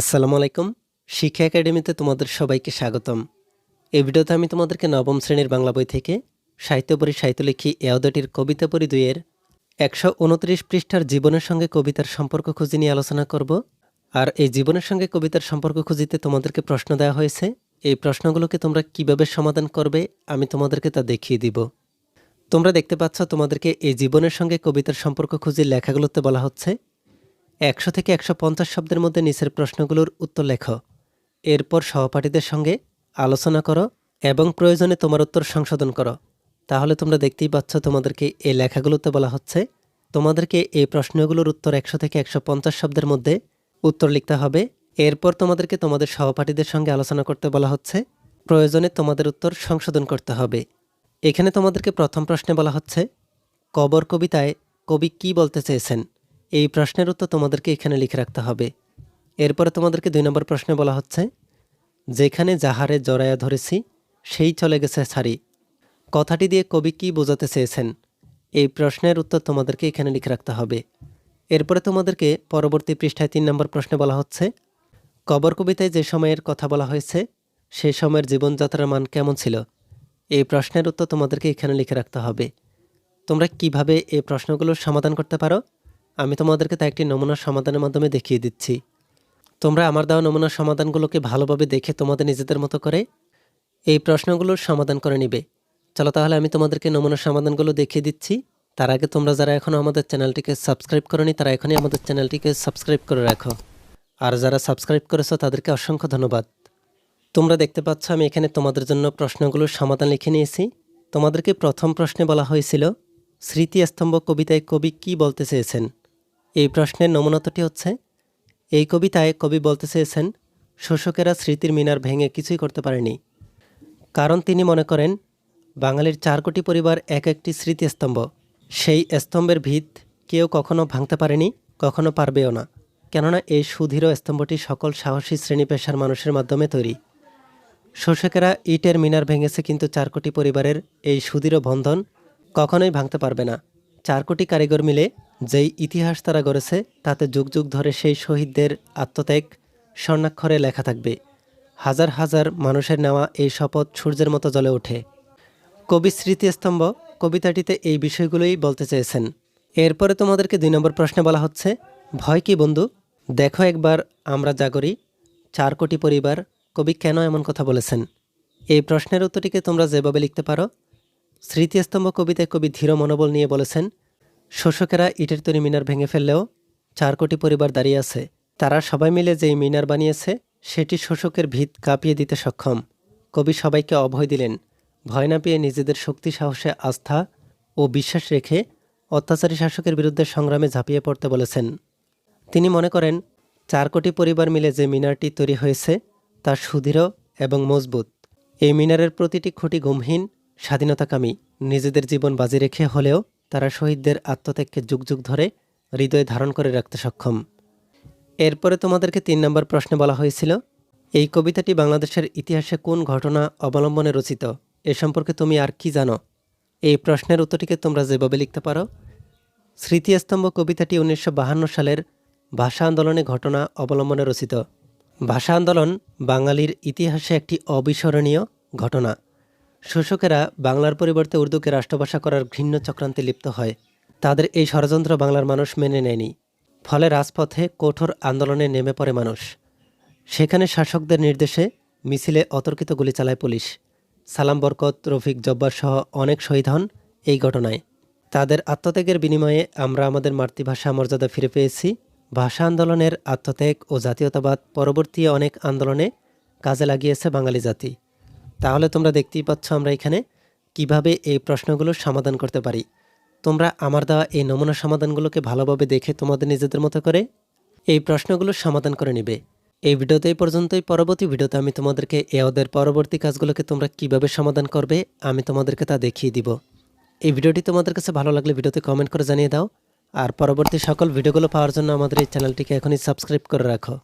আসসালামু আলাইকুম। শিক্ষা একাডেমিতে তোমাদের সবাইকে স্বাগতম। এই ভিডিওতে আমি তোমাদেরকে নবম শ্রেণির বাংলা বই থেকে সাহিত্যপরি সাহিত্যলিখি এওদাটির কবিতা পরি দুইয়ের একশো উনত্রিশ পৃষ্ঠার জীবনের সঙ্গে কবিতার সম্পর্ক খুঁজি নিয়ে আলোচনা করব। আর এই জীবনের সঙ্গে কবিতার সম্পর্ক খুঁজিতে তোমাদেরকে প্রশ্ন দেওয়া হয়েছে। এই প্রশ্নগুলোকে তোমরা কীভাবে সমাধান করবে, আমি তোমাদেরকে তা দেখিয়ে দিব। তোমরা দেখতে পাচ্ছ তোমাদেরকে এই জীবনের সঙ্গে কবিতার সম্পর্ক খুঁজে লেখাগুলোতে বলা হচ্ছে। একশো থেকে একশো পঞ্চাশ শব্দের মধ্যে নিচের প্রশ্নগুলোর উত্তর লেখো। এরপর সহপাঠীদের সঙ্গে আলোচনা করো এবং প্রয়োজনে তোমার উত্তর সংশোধন করো। তাহলে তোমরা দেখতেই পাচ্ছ তোমাদেরকে এই লেখাগুলোতে বলা হচ্ছে, তোমাদেরকে এই প্রশ্নগুলোর উত্তর একশো থেকে একশো পঞ্চাশ শব্দের মধ্যে উত্তর লিখতে হবে। এরপর তোমাদেরকে তোমাদের সহপাঠীদের সঙ্গে আলোচনা করতে বলা হচ্ছে, প্রয়োজনে তোমাদের উত্তর সংশোধন করতে হবে। এখানে তোমাদেরকে প্রথম প্রশ্নে বলা হচ্ছে, কবর কবিতায় কবি কি বলতে চেয়েছেন? এই প্রশ্নের উত্তর তোমাদেরকে এখানে লিখে রাখতে হবে। এরপরে তোমাদেরকে দুই নম্বর প্রশ্নে বলা হচ্ছে, যেখানে যাহারে জড়ায়া ধরেছি, সেই চলে গেছে ছাড়ি কথাটি দিয়ে কবি কি বোঝাতে চেয়েছেন? এই প্রশ্নের উত্তর তোমাদেরকে এখানে লিখে রাখতে হবে। এরপরে তোমাদেরকে পরবর্তী পৃষ্ঠায় তিন নম্বর প্রশ্নে বলা হচ্ছে, কবর কবিতায় যে সময়ের কথা বলা হয়েছে সেই সময়ের জীবনযাত্রার মান কেমন ছিল? এই প্রশ্নের উত্তর তোমাদেরকে এখানে লিখে রাখতে হবে। তোমরা কীভাবে এই প্রশ্নগুলোর সমাধান করতে পারো? আমি তোমাদেরকে তা একটি নমুনা সমাধানের মাধ্যমে দেখিয়ে দিচ্ছি। তোমরা আমার দেওয়া নমুনা সমাধানগুলোকে ভালোভাবে দেখে তোমাদের নিজেদের মতো করে এই প্রশ্নগুলোর সমাধান করে নিবে। চলো তাহলে আমি তোমাদেরকে নমুনা সমাধানগুলো দেখিয়ে দিচ্ছি। তার আগে তোমরা যারা এখনও আমাদের চ্যানেলটিকে সাবস্ক্রাইব করনি, তারা এখনই আমাদের চ্যানেলটিকে সাবস্ক্রাইব করে রাখো। আর যারা সাবস্ক্রাইব করেছ, তাদেরকে অসংখ্য ধন্যবাদ। তোমরা দেখতে পাচ্ছ, আমি এখানে তোমাদের জন্য প্রশ্নগুলোর সমাধান লিখে নিয়েছি। তোমাদেরকে প্রথম প্রশ্নে বলা হয়েছিল, স্মৃতিস্তম্ভ কবিতায় কবি কি বলতে চেয়েছেন? এই প্রশ্নের নমুনাতটি হচ্ছে, এই কবিতায় কবি বলতে চেয়েছেন, শোষকেরা স্মৃতির মিনার ভেঙে কিছুই করতে পারেনি। কারণ তিনি মনে করেন, বাঙালির চার কোটি পরিবার এক একটি স্মৃতিস্তম্ভ। সেই স্তম্ভের ভিত কেউ কখনো ভাঙতে পারেনি, কখনো পারবেও না। কেননা এই সুধীর স্তম্ভটি সকল সাহসী শ্রেণি পেশার মানুষের মাধ্যমে তৈরি। শোষকেরা ইটের মিনার ভেঙেছে কিন্তু চার কোটি পরিবারের এই সুদৃঢ় বন্ধন কখনোই ভাঙতে পারবে না। চার কোটি কারিগর মিলে যেই ইতিহাস তারা গড়েছে, তাতে যুগ যুগ ধরে সেই শহীদদের আত্মত্যাগ স্বর্ণাক্ষরে লেখা থাকবে। হাজার হাজার মানুষের নেওয়া এই শপথ সূর্যের মতো জ্বলে ওঠে। কবি স্মৃতিস্তম্ভ কবিতাটিতে এই বিষয়গুলোই বলতে চেয়েছেন। এরপরে তোমাদেরকে দুই নম্বর প্রশ্নে বলা হচ্ছে, ভয় কি বন্ধু? দেখো একবার, আমরা জাগরি চার কোটি পরিবার, কবি কেন এমন কথা বলেছেন? এই প্রশ্নের উত্তরটিকে তোমরা যেভাবে লিখতে পারো, স্মৃতিস্তম্ভ কবিতায় কবি ধীর মনোবল নিয়ে বলেছেন শোষকেরা ইটের তৈরি মিনার ভেঙে ফেললেও চার কোটি পরিবার দাঁড়িয়ে আছে। তারা সবাই মিলে যেই মিনার বানিয়েছে, সেটি শোষকের ভিত কাঁপিয়ে দিতে সক্ষম। কবি সবাইকে অভয় দিলেন, ভয় না পেয়ে নিজেদের শক্তি, সাহসে আস্থা ও বিশ্বাস রেখে অত্যাচারী শাসকের বিরুদ্ধে সংগ্রামে ঝাঁপিয়ে পড়তে বলেছেন। তিনি মনে করেন, চার কোটি পরিবার মিলে যে মিনারটি তৈরি হয়েছে, তা সুদৃঢ় এবং মজবুত। এই মিনারের প্রতিটি খুঁটি গম্ভীন স্বাধীনতাকামী, নিজেদের জীবন বাজি রেখে হলেও তারা শহীদদের আত্মত্যাগকে যুগ যুগ ধরে হৃদয়ে ধারণ করে রাখতে সক্ষম। এরপরে তোমাদেরকে তিন নম্বর প্রশ্নে বলা হয়েছিল, এই কবিতাটি বাংলাদেশের ইতিহাসে কোন ঘটনা অবলম্বনে রচিত? এ সম্পর্কে তুমি আর কি জানো? এই প্রশ্নের উত্তরটিকে তোমরা যেভাবে লিখতে পারো। স্মৃতিস্তম্ভ কবিতাটি উনিশশো সালের ভাষা আন্দোলনে ঘটনা অবলম্বনে রচিত। ভাষা আন্দোলন বাঙালির ইতিহাসে একটি অবিস্মরণীয় ঘটনা। শোষকেরা বাংলার পরিবর্তে উর্দুকে রাষ্ট্রভাষা করার ঘৃণ্য চক্রান্তে লিপ্ত হয়। তাদের এই ষড়যন্ত্র বাংলার মানুষ মেনে নেয়নি। ফলে রাজপথে কঠোর আন্দোলনে নেমে পড়ে মানুষ। সেখানে শাসকদের নির্দেশে মিছিলে অতর্কিত গুলি চালায় পুলিশ। সালাম বরকত, রফিক জব্বার সহ অনেক শহীদ হন এই ঘটনায়। তাদের আত্মত্যাগের বিনিময়ে আমরা আমাদের মাতৃভাষা মর্যাদা ফিরে পেয়েছি। ভাষা আন্দোলনের আত্মত্যাগ ও জাতীয়তাবাদ পরবর্তী অনেক আন্দোলনে কাজে লাগিয়েছে বাঙালি জাতি। তাহলে তোমরা দেখতেই পাচ্ছ আমরা এখানে কীভাবে এই প্রশ্নগুলো সমাধান করতে পারি। তোমরা আমার দেওয়া এই নমুনা সমাধানগুলোকে ভালোভাবে দেখে তোমাদের নিজেদের মতো করে এই প্রশ্নগুলো সমাধান করে নিবে। এই ভিডিওতে এই পর্যন্তই। পরবর্তী ভিডিওতে আমি তোমাদেরকে এ ওদের পরবর্তী কাজগুলোকে তোমরা কীভাবে সমাধান করবে আমি তোমাদেরকে তা দেখিয়ে দিব। এই ভিডিওটি তোমাদের কাছে ভালো লাগলে ভিডিওতে কমেন্ট করে জানিয়ে দাও। আর পরবর্তী সকল ভিডিওগুলো পাওয়ার জন্য আমাদের এই চ্যানেলটিকে এখনই সাবস্ক্রাইব করে রাখো।